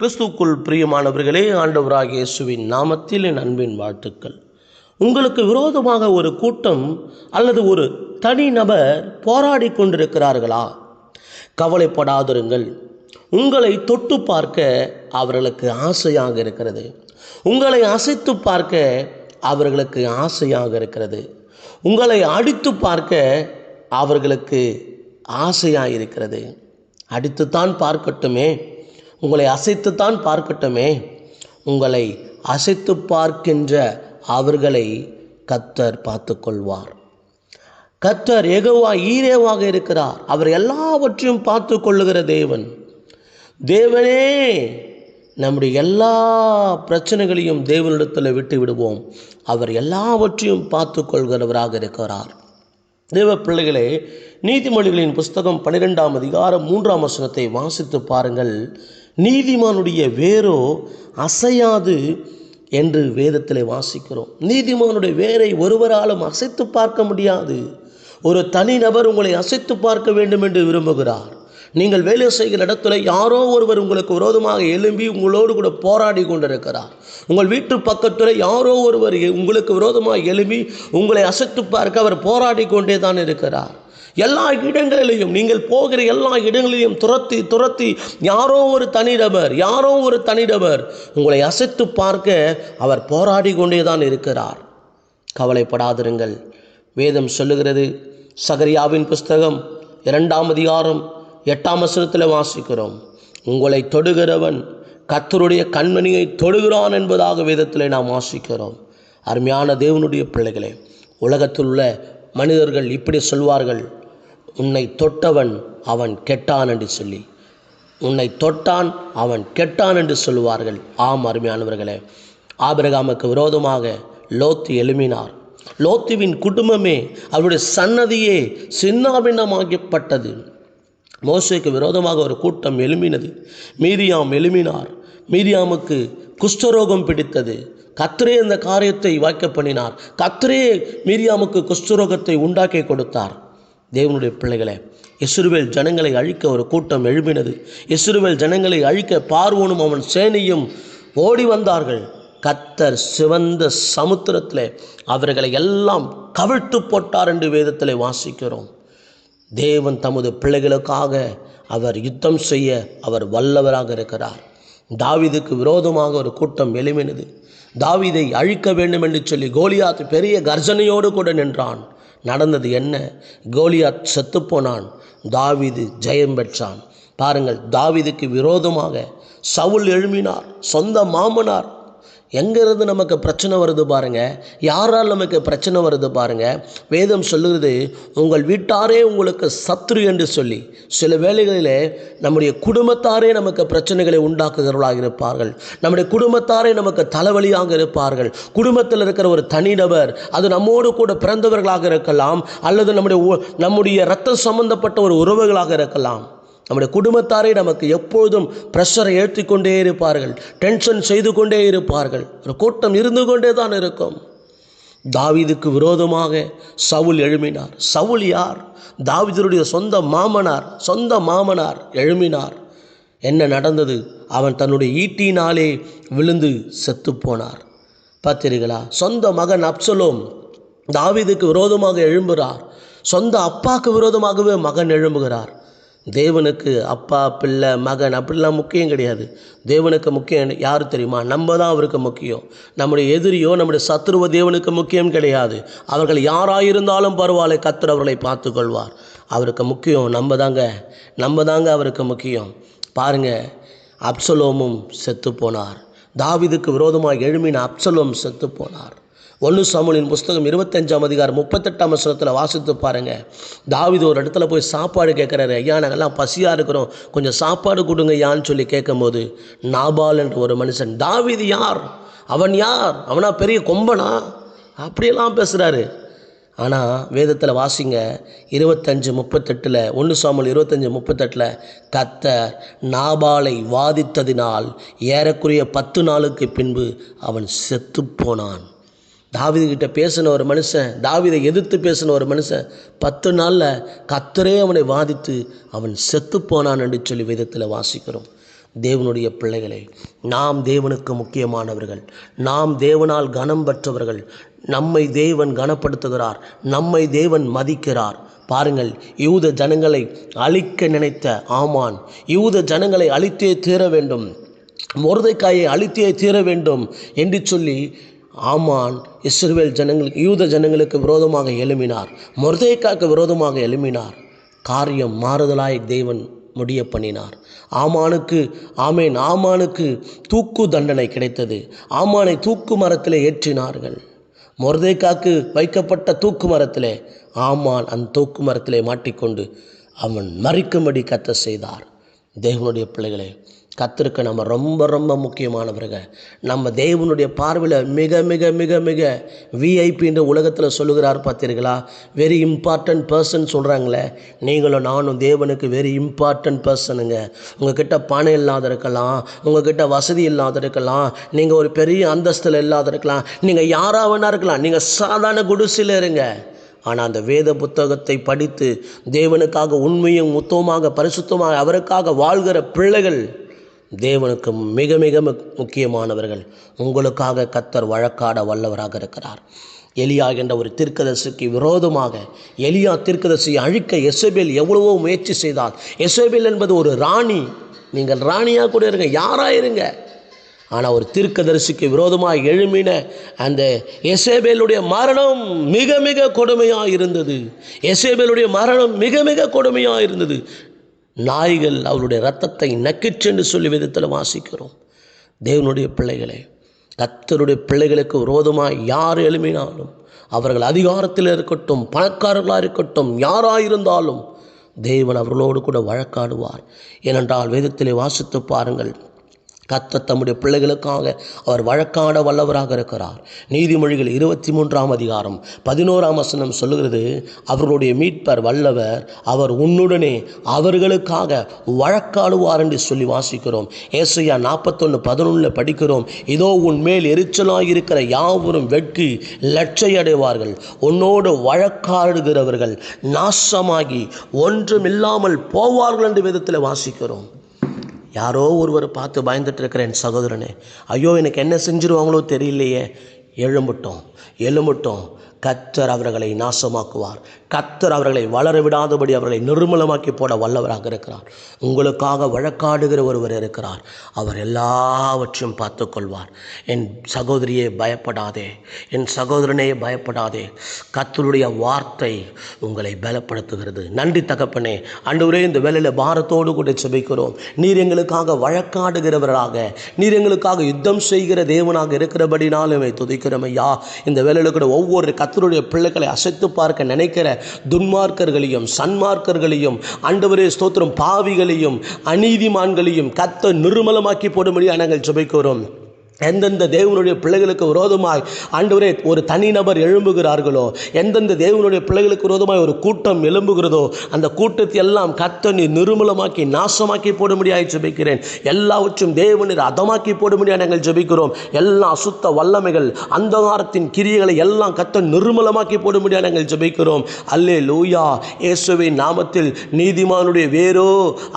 கிறிஸ்துக்குள் பிரியமானவர்களே ஆண்டவராக இயேசுவின் நாமத்தில் என் அன்பின் வாழ்த்துக்கள். உங்களுக்கு விரோதமாக ஒரு கூட்டம் அல்லது ஒரு தனிநபர் போராடி கொண்டிருக்கிறார்களா? கவலைப்படாதிருங்கள். உங்களை தொட்டு பார்க்க அவர்களுக்கு ஆசையாக இருக்கிறது. உங்களை அசைத்து பார்க்க அவர்களுக்கு ஆசையாக இருக்கிறது. உங்களை அடித்து பார்க்க அவர்களுக்கு ஆசையாக இருக்கிறது அடித்துத்தான் பார்க்கட்டுமே. உங்களை அசைத்துத்தான் பார்க்கட்டுமே. உங்களை அசைத்து பார்க்கின்ற அவர்களை கத்தர் பார்த்து கொள்வார் கத்தர் எகவா ஈரேவாக இருக்கிறார். அவர் எல்லாவற்றையும் பார்த்து கொள்ளுகிற தேவன். தேவனே நம்முடைய எல்லா பிரச்சனைகளையும் தேவனிடத்தில் விட்டு விடுவோம் அவர் எல்லாவற்றையும் பார்த்து கொள்கிறவராக இருக்கிறார். தேவ பிள்ளைகளே நீதிமொழிகளின் புஸ்தகம் பன்னிரெண்டாம் அதிகாரம் மூன்றாம் வசனத்தை வாசித்து பாருங்கள். நீதிமானுடைய வேரோ அசையாது என்று வேதத்தில் வாசிக்கிறோம். நீதிமானுடைய வேரை ஒருவராலும் அசைத்து பார்க்க முடியாது. ஒரு தனிநபர் உங்களை அசைத்து பார்க்க வேண்டும் என்று விரும்புகிறார். நீங்கள் வேலை செய்கிற இடத்துல யாரோ ஒருவர் உங்களுக்கு விரோதமாக எழும்பி உங்களோடு கூட போராடி கொண்டிருக்கிறார். உங்கள் வீட்டு பக்கத்தில் யாரோ ஒருவர் உங்களுக்கு விரோதமாக எழும்பி உங்களை அசைத்து பார்க்க அவர் போராடி கொண்டே தான் இருக்கிறார். எல்லா இடங்களிலையும் நீங்கள் போகிற எல்லா இடங்களிலையும் துரத்தி துரத்தி யாரோ ஒரு தனிநபர் யாரோ ஒரு தனிநபர் உங்களை அசைத்து பார்க்க அவர் போராடி கொண்டே தான் இருக்கிறார். கவலைப்படாதிருங்கள். வேதம் சொல்லுகிறது சகரியாவின் புஸ்தகம் இரண்டாம் அதிகாரம் எட்டாம் வசனத்தில் வாசிக்கிறோம். உங்களை தொடுகிறவன் கத்தருடைய கண்மணியை தொடுகிறான் என்பதாக வேதத்தில் நாம் வாசிக்கிறோம். அருமையான தேவனுடைய பிள்ளைகளே உலகத்தில் உள்ள மனிதர்கள் இப்படி சொல்வார்கள். உன்னை தொட்டவன் அவன் கெட்டான் என்று சொல்லி. உன்னை தொட்டான் அவன் கெட்டான் என்று சொல்லுவார்கள். ஆம் அருமையானவர்களே. ஆபிரகாமுக்கு விரோதமாக லோத்து எழுமினார் லோத்துவின் குடும்பமே அவருடைய சன்னதியே சின்னாபின்னமாகப்பட்டது. மோசைக்கு விரோதமாக ஒரு கூட்டம் எழுமினது மீரியாம் எழுமினார் மீரியாமுக்கு குஷ்டரோகம் பிடித்தது. கத்திரே இந்த காரியத்தை வாய்க்க பண்ணினார். கத்திரே மீரியாமுக்கு குஷ்டரோகத்தை உண்டாக்கி கொடுத்தார். தேவனுடைய பிள்ளைகளை எசுருவேல் ஜனங்களை அழிக்க ஒரு கூட்டம் எழுப்பினது எசுருவேல் ஜனங்களை அழிக்க பார்வோனும் அவன் சேனையும் ஓடி வந்தார்கள். கத்தர் சிவந்த சமுத்திரத்தில் அவர்களை எல்லாம் கவிழ்த்து போட்டார் என்று வேதத்தில் வாசிக்கிறோம். தேவன் தமது பிள்ளைகளுக்காக அவர் யுத்தம் செய்ய அவர் வல்லவராக இருக்கிறார். தாவிதுக்கு விரோதமாக ஒரு கூட்டம் எழுமினது தாவிதை அழிக்க வேண்டும் என்று சொல்லி கோலியாத் பெரிய கர்ஜனையோடு கூட நின்றான். நடந்தது என்ன? கோலியாத் செத்துப்போனான் தாவிது ஜெயம் பெற்றான். பாருங்கள் தாவிதுக்கு விரோதமாக சவுல் எழுமினார் சொந்த மாமனார் எங்கேருந்து நமக்கு பிரச்சனை வருது பாருங்க? யாரால் நமக்கு பிரச்சனை வருது பாருங்க? வேதம் சொல்லுகிறது உங்கள் வீட்டாரே உங்களுக்கு சத்ரு என்று சொல்லி. சில வேளைகளில் நம்முடைய குடும்பத்தாரே நமக்கு பிரச்சனைகளை உண்டாக்குகிறவர்களாக இருப்பார்கள். நம்முடைய குடும்பத்தாரே நமக்கு தலைவலியாக இருப்பார்கள். குடும்பத்தில் இருக்கிற ஒரு தனிநபர் அது நம்மோடு கூட பிறந்தவர்களாக இருக்கலாம் அல்லது நம்முடைய நம்முடைய ரத்தம் சம்பந்தப்பட்ட ஒரு உறவுகளாக இருக்கலாம். நம்முடைய குடும்பத்தாரே நமக்கு எப்பொழுதும் ப்ரெஷரை ஏற்றி கொண்டே இருப்பார்கள். டென்ஷன் செய்து கொண்டே இருப்பார்கள். ஒரு கூட்டம் இருந்து கொண்டே தான் இருக்கும். தாவிதுக்கு விரோதமாக சவுல் எழுமினார் சவுல் யார்? தாவீதருடைய சொந்த மாமனார் சொந்த மாமனார் எழுமினார் என்ன நடந்தது? அவன் தன்னுடைய ஈட்டினாலே விழுந்து செத்துப்போனார் பார்த்தீர்களா சொந்த மகன் அப்சலோம் தாவீதுக்கு விரோதமாக எழும்புகிறார். சொந்த அப்பாவுக்கு விரோதமாகவே மகன் எழும்புகிறார். தேவனுக்கு அப்பா பிள்ளை மகன் அப்படிலாம் முக்கியம் கிடையாது. தேவனுக்கு முக்கியம் யார் தெரியுமா? நம்ம தான் அவருக்கு முக்கியம். நம்முடைய எதிரியோ நம்முடைய சத்ருவ தேவனுக்கு முக்கியம் கிடையாது. அவர்கள் யாராயிருந்தாலும் பரவாயில்ல கத்தர் அவர்களை பார்த்து கொள்வார் அவருக்கு முக்கியம் நம்ம தாங்க. நம்ம தாங்க அவருக்கு முக்கியம். பாருங்க அப்சலோமும் செத்து போனார். தாவிதுக்கு விரோதமாக எழுமின அப்சலோம் செத்து போனார். ஒன்று சாமுலின் புஸ்தகம் இருபத்தஞ்சாம் அதிகாரம் முப்பத்தெட்டாம் வசனத்தில் வாசித்து பாருங்கள் தாவீது ஒரு இடத்துல போய் சாப்பாடு கேட்குறாரு ஐயா நாங்கள்லாம் பசியாக இருக்கிறோம். கொஞ்சம் சாப்பாடு கொடுங்க யான்னு சொல்லி கேட்கும்போது நாபால் என்ற ஒரு மனுஷன் தாவீது யார்? அவன் யார்? அவனா பெரிய கொம்பனா? அப்படியெல்லாம் பேசுகிறாரு ஆனால் வேதத்தில் வாசிங்க இருபத்தஞ்சு முப்பத்தெட்டில் ஒன்று சாமல் இருபத்தஞ்சு முப்பத்தெட்டில் கத்தர் நாபாலை வாதித்ததினால் ஏறக்குறைய பத்து நாளுக்கு பின்பு அவன் செத்து போனான். தாவீது கிட்ட பேசின ஒரு மனுஷன் தாவிதை எதிர்த்து பேசின ஒரு மனுஷன் பத்து நாளில் கத்தரே அவனை வாதித்து அவன் செத்து போனான் என்று சொல்லி விதத்தில் வாசிக்கிறோம். தேவனுடைய பிள்ளைகளை நாம் தேவனுக்கு முக்கியமானவர்கள் நாம் தேவனால் கனம் பெற்றவர்கள் நம்மை தேவன் கனப்படுத்துகிறார் நம்மை தேவன் மதிக்கிறார். பாருங்கள் யூத ஜனங்களை அழிக்க நினைத்த ஆமான் யூத ஜனங்களை அழித்தே தீர வேண்டும் முருதைக்காயை அழித்தே தீர வேண்டும் என்று சொல்லி ஆமான் இஸ்ரேல் ஜனங்களுக்கு யூத ஜனங்களுக்கு விரோதமாக எழும்பினார். மொர்தேக்காக்கு விரோதமாக எழும்பினார். காரியம் மாறுதலாய் தேவன் முடிய பண்ணினார். ஆமானுக்கு ஆமேன் ஆமானுக்கு தூக்கு தண்டனை கிடைத்தது. ஆமானை தூக்கு மரத்தில் ஏற்றினார்கள். மொர்தேக்காக்கு வைக்கப்பட்ட தூக்கு மரத்திலே ஆமான் அந்த தூக்கு மரத்திலே மாட்டிக்கொண்டு அவன் மறிக்கும்படி கத்த செய்தார். தேவனுடைய பிள்ளைகளே கத்திருக்க நம்ம ரொம்ப ரொம்ப முக்கியமானவர்கள் நம்ம தேவனுடைய பார்வையில் மிக மிக மிக மிக விஐபின்ற உலகத்தில் சொல்லுகிறார் பார்த்தீர்களா? வெரி இம்பார்ட்டன்ட் பர்சன் சொல்கிறாங்களே நீங்களும் நானும் தேவனுக்கு வெரி இம்பார்ட்டன்ட் பர்சனுங்க உங்ககிட்ட பணம் இல்லாத இருக்கலாம் உங்ககிட்ட வசதி இல்லாத இருக்கலாம் நீங்கள் ஒரு பெரிய அந்தஸ்தில் இல்லாத இருக்கலாம் நீங்கள் யாராக வேணா இருக்கலாம் நீங்கள் சாதாரண குடிசையில் இருங்க. ஆனால் அந்த வேத புத்தகத்தை படித்து தேவனுக்காக உண்மையும் முத்தமாக பரிசுத்தமாக அவருக்காக வாழ்கிற பிள்ளைகள் தேவனுக்கு மிக மிக முக்கியமானவர்கள். உங்களுக்காக கத்தர் வழக்காட வல்லவராக இருக்கிறார். எலியா என்ற ஒரு தீர்க்கதரிசிக்கு விரோதமாக எலியா தீர்க்கதரிசியை அழிக்க எசபேல் எவ்வளவோ முயற்சி செய்தார். எசபேல் என்பது ஒரு ராணி. நீங்கள் ராணியாக கூட இருங்க யாராக இருங்க. ஆனால் ஒரு தீர்க்கதரிசிக்கு விரோதமாக எழுமின அந்த எசேபேலுடைய மரணம் மிக மிக கொடுமையாக இருந்தது. எசேபேலுடைய மரணம் மிக மிக கொடுமையாக இருந்தது. நாய்கள் அவருடைய ரத்தத்தை நக்கிச்சென்று சொல்லி விதத்தில் வாசிக்கிறோம். தேவனுடைய பிள்ளைகளே கத்தருடைய பிள்ளைகளுக்கு விரோதமாக யார் எழுமினாலும் அவர்கள் அதிகாரத்தில் இருக்கட்டும் பணக்காரர்களாக இருக்கட்டும் யாராக இருந்தாலும் தேவன் அவர்களோடு கூட வழக்காடுவார். ஏனென்றால் வேதத்திலே வாசித்து பாருங்கள் கத்த தம்முடைய பிள்ளைகளுக்காக அவர் வழக்காட வல்லவராக இருக்கிறார். நீதிமொழிகள் இருபத்தி மூன்றாம் அதிகாரம் பதினோராம் வசனம் சொல்லுகிறது அவர்களுடைய மீட்பர் வல்லவர் அவர் உன்னுடனே அவர்களுக்காக வழக்காடுவார் என்று சொல்லி வாசிக்கிறோம். ஏசையா நாற்பத்தொன்று பதினொன்றில் படிக்கிறோம் இதோ உன் மேல் எரிச்சலாக இருக்கிற யாவரும் வெட்கி லட்சை அடைவார்கள் உன்னோடு வழக்காடுகிறவர்கள் நாசமாகி ஒன்றுமில்லாமல் போவார்கள் என்று விதத்தில் வாசிக்கிறோம். யாரோ ஒருவர் பார்த்து பயந்துட்டு இருக்கிற என் சகோதரனே. ஐயோ எனக்கு என்ன செஞ்சுருவாங்களோ தெரியலையே. எழும்பட்டோம் எழும்பட்டோம். கத்தர் அவர்களை நாசமாக்குவார். கத்தர் அவர்களை வளர விடாதபடி அவர்களை நிர்மலமாக்கி போட வல்லவராக இருக்கிறார். உங்களுக்காக வழக்காடுகிற ஒருவர் இருக்கிறார். அவர் எல்லாவற்றையும் பார்த்துக்கொள்வார். என் சகோதரியே பயப்படாதே. என் சகோதரனே பயப்படாதே. கத்தருடைய வார்த்தை உங்களை பலப்படுத்துகிறது. நன்றி தகப்பனே. அன்றுவரே இந்த வேலையில் பாரத்தோடு கூட செபிக்கிறோம் நீர் எங்களுக்காக வழக்காடுகிறவராக நீர் எங்களுக்காக யுத்தம் செய்கிற தேவனாக இருக்கிறபடினாலும் துதிக்கிறோம் ஐயா. இந்த வேலையில் கூட ஒவ்வொரு கத்தருடைய பிள்ளைகளை அசைத்து பார்க்க நினைக்கிற துன்மார்க்கர்களையும் சன்மார்க்கர்களையும் ஆண்டவரே ஸ்தோத்திரம் பாவிகளையும் அநீதிமான்களையும் கத்த நிர்மலமாக்கி போடும்படியாக நாங்கள் ஜெபிக்கிறோம். எந்தெந்த தேவனுடைய பிள்ளைகளுக்கு விரோதமாய் ஆண்டவரே ஒரு தனிநபர் எழும்புகிறார்களோ எந்தெந்த தேவனுடைய பிள்ளைகளுக்கு விரோதமாய் ஒரு கூட்டம் எழும்புகிறதோ அந்த கூட்டத்தை எல்லாம் கத்தனி நிருமலமாக்கி நாசமாக்கி நாசமாக்கி போடும்படியாய் ஜெபிக்கிறேன். எல்லாவற்றும் தேவனீர் அதமாக்கி போடும்படியாக நாங்கள் ஜபிக்கிறோம். எல்லா அசுத்த வல்லமைகள் அந்தகாரத்தின் கிரியைகளை எல்லாம் கத்த போட போடும்படியாக நாங்கள் ஜபிக்கிறோம். அல்லே லூயா இயேசுவின் நாமத்தில் நீதிமானுடைய வேரோ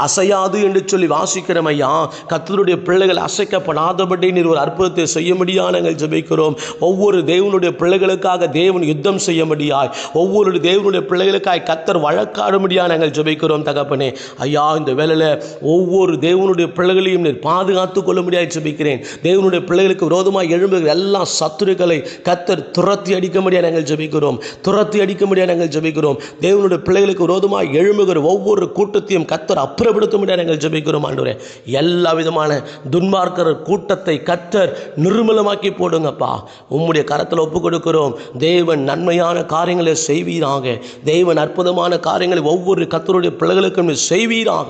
அசையாது என்று சொல்லி வாசிக்கிறோம் ஐயா. கத்தருடைய பிள்ளைகள் அசைக்கப்படாதபடி நீர் ஒரு அற்புதத்தை செய்யும்படியா நாங்கள் ஜெபிக்கிறோம். ஒவ்வொரு தேவனுடைய பிள்ளைகளுக்காக தேவன் யுத்தம் செய்யும்படியாய் ஒவ்வொரு தேவனுடைய பிள்ளைகளுக்காய் கத்தர் வழக்காடும்படியா நாங்கள் ஜெபிக்கிறோம் தகப்பனே. ஐயா இந்த வேலையில் ஒவ்வொரு தேவனுடைய பிள்ளைகளையும் நீர் பாதுகாத்து முடியாது ஜெபிக்கிறேன். தேவனுடைய பிள்ளைகளுக்கு விரோதமாக எழும்புகிற எல்லா சத்துருக்களை கத்தர் துரத்தி அடிக்க முடியாது நாங்கள் ஜெபிக்கிறோம். துரத்தி அடிக்க முடியாது நாங்கள் ஜெபிக்கிறோம். தேவனுடைய பிள்ளைகளுக்கு விரோதமாக எழும்புகிற ஒவ்வொரு கூட்டத்தையும் கத்தர் அப்புறப்படுத்த முடியாது நாங்கள் ஜெபிக்கிறோம் ஆண்டவரே. எல்லா விதமான துன்மார்க்கர் கூட்டத்தை கத்தர் நிர்மலமாக்கி போடுங்கப்பா. உம்முடைய கரத்தில் ஒப்பு கொடுக்கிறோம். தேவன் நன்மையான காரியங்களை செய்வீராக. தேவன் அற்புதமான காரியங்களை ஒவ்வொரு கத்தருடைய பிள்ளைகளுக்கும் செய்வீராக.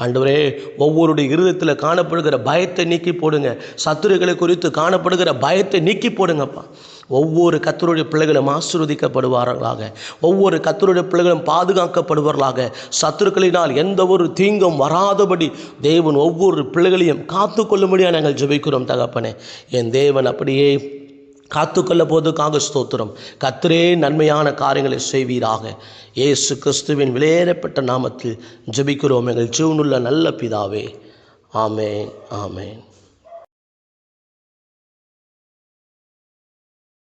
ஆண்டவரே ஒவ்வொருடைய இருதயத்தில் காணப்படுகிற பயத்தை நீக்கி போடுங்க. சத்துருக்களை குறித்து காணப்படுகிற பயத்தை நீக்கி போடுங்கப்பா. ஒவ்வொரு கத்தருடைய பிள்ளைகளும் ஆசீர்வதிக்கப்படுவார்களாக. ஒவ்வொரு கத்தருடைய பிள்ளைகளும் பாதுகாக்கப்படுவார்களாக. சத்துருக்களினால் எந்த ஒரு தீங்கும் வராதபடி தேவன் ஒவ்வொரு பிள்ளைகளையும் காத்து கொள்ளும்படியாக நாங்கள் ஜெபிக்கிறோம் தகப்பனே. என் தேவன் அப்படியே காத்துக்கொள்ள போதுக்காக ஸ்தோத்திரம். கத்திரே நன்மையான காரியங்களை செய்வீராக. இயேசு கிறிஸ்துவின் விலையேறப்பட்ட நாமத்தில் ஜபிக்கிறோம். எங்கள் ஜீவனுள்ள நல்ல பிதாவே. ஆமேன் ஆமேன்.